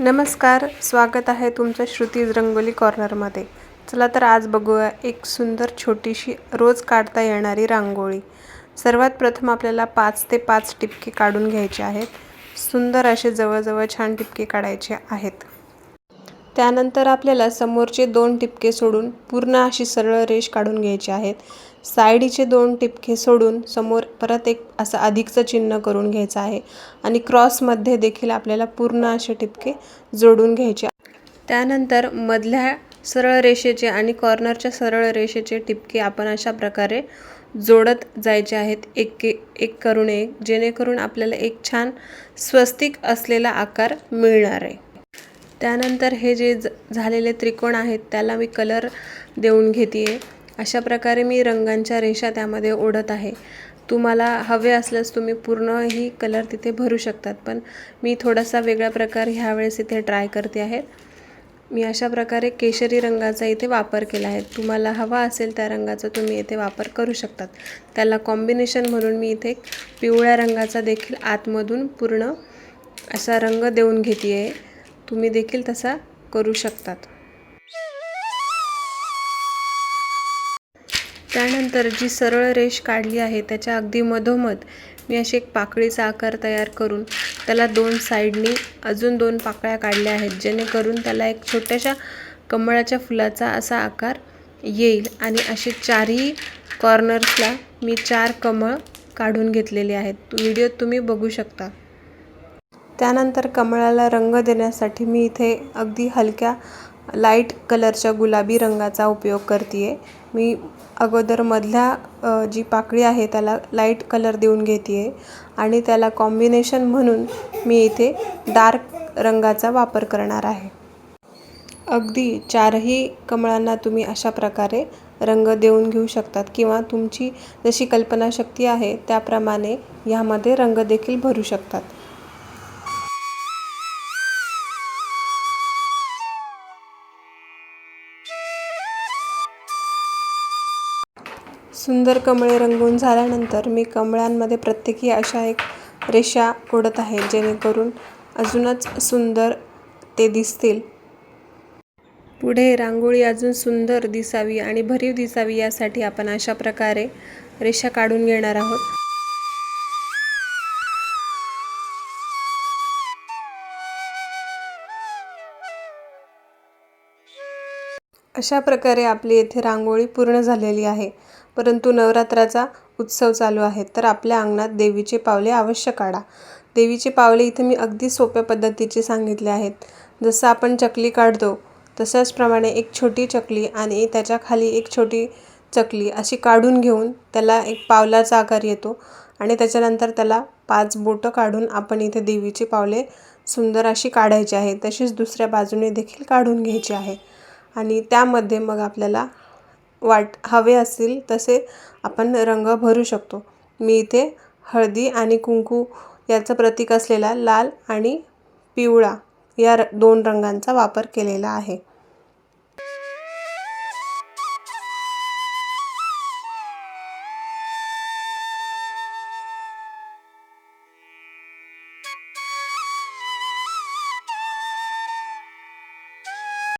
नमस्कार स्वागत आहे तुमचं श्रुतीज रंगोली कॉर्नरमध्ये. चला तर आज बघूया एक सुंदर छोटीशी रोज काढता येणारी रांगोळी. सर्वात प्रथम आपल्याला पाच ते पाच टिपके काढून घ्यायचे आहेत. सुंदर असे जवळजवळ छान टिपके काढायचे आहेत. त्यानंतर आपल्याला समोरचे दोन टिपके सोडून पूर्ण अशी सरळ रेष काढून घ्यायची आहेत. साईडीचे दोन टिपके सोडून समोर परत एक असं अधिकचं चिन्ह करून घ्यायचं आहे आणि क्रॉसमध्ये देखील आपल्याला पूर्ण असे टिपके जोडून घ्यायचे त्यानंतर मधल्या सरळ रेषेचे आणि कॉर्नरच्या सरळ रेषेचे टिपके आपण अशा प्रकारे जोडत जायचे आहेत. एक एक करून एक जेणेकरून आपल्याला एक छान स्वस्तिक असलेला आकार मिळणार आहे. त्यानंतर हे जे झालेले त्रिकोण आहेत त्याला मी कलर देऊन घेते आहे अशा प्रकारे मी रंगांच्या रेषा त्यामध्ये ओढत आहे. तुम्हाला हवे असल्यास तुम्ही पूर्णही कलर तिथे भरू शकतात पण मी थोडासा वेगळा प्रकार ह्यावेळेस इथे ट्राय करते आहे. मी अशा प्रकारे केशरी रंगाचा इथे वापर केला आहे. तुम्हाला हवा असेल त्या रंगाचा तुम्ही इथे वापर करू शकतात. त्याला कॉम्बिनेशन म्हणून मी इथे पिवळ्या रंगाचा देखील आतमधून पूर्ण असा रंग देऊन घेते आहे तुम्ही देखील तसा करू शकतात. त्यानंतर जी सरळ रेष काढली आहे त्याच्या अगदी मधोमध मी अशी एक पाकळीचा आकार तयार करून त्याला दोन साईडनी अजून दोन पाकळ्या काढल्या आहेत जेणेकरून त्याला एक छोट्याशा कमळाच्या फुलाचा असा आकार येईल. आणि असे चारही कॉर्नर्सला मी चार कमळ काढून घेतलेले आहेत. व्हिडिओ तुम्ही बघू शकता. त्यानंतर कमळाला रंग देण्यासाठी मी इथे अगदी हलक्या लाइट कलरच्या गुलाबी रंगाचा उपयोग करते आहे मी अगोदर मधल्या जी पाकळी आहे त्याला लाइट कलर देऊन घेते आहे आणि त्याला कॉम्बिनेशन म्हणून मी इथे डार्क रंगाचा वापर करणार आहे. अगदी चारही कमळांना तुम्ही अशा प्रकारे रंग देऊन घेऊ शकतात किंवा तुमची जशी कल्पनाशक्ती आहे त्याप्रमाणे ह्यामध्ये रंग देखील भरू शकतात. सुंदर कमळे रंगून झाल्यानंतर मी कमळांमध्ये प्रत्येकी अशा एक रेषा ओढत आहे जेणेकरून अजूनच सुंदर ते दिसतील. पुढे रांगोळी अजून सुंदर दिसावी आणि भरीव दिसावी यासाठी आपण अशा प्रकारे रेषा काढून घेणार आहोत. अशा प्रकारे आपली येथे रांगोळी पूर्ण झालेली आहे. परंतु नवरात्राचा उत्सव चालू आहे तर आपल्या अंगणात देवीचे पावले अवश्य काढा. देवीचे पावले इथे मी अगदी सोप्या पद्धतीचे सांगितले आहेत. जसं आपण चकली काढतो तशाचप्रमाणे एक छोटी चकली आणि त्याच्याखाली एक छोटी चकली अशी काढून घेऊन त्याला एक पावलाचा आकार येतो आणि त्याच्यानंतर त्याला पाच बोटं काढून आपण इथे देवीची पावले सुंदर अशी काढायची आहे. तशीच दुसऱ्या बाजूने देखील काढून घ्यायची आहे. आणि त्यामध्ये मग आपल्याला वाट हवे असतील तसे आपण रंग भरू शकतो. मी इथे हळदी आणि कुंकू याचं प्रतीक असलेला लाल आणि पिवळा या र दोन रंगांचा वापर केलेला आहे.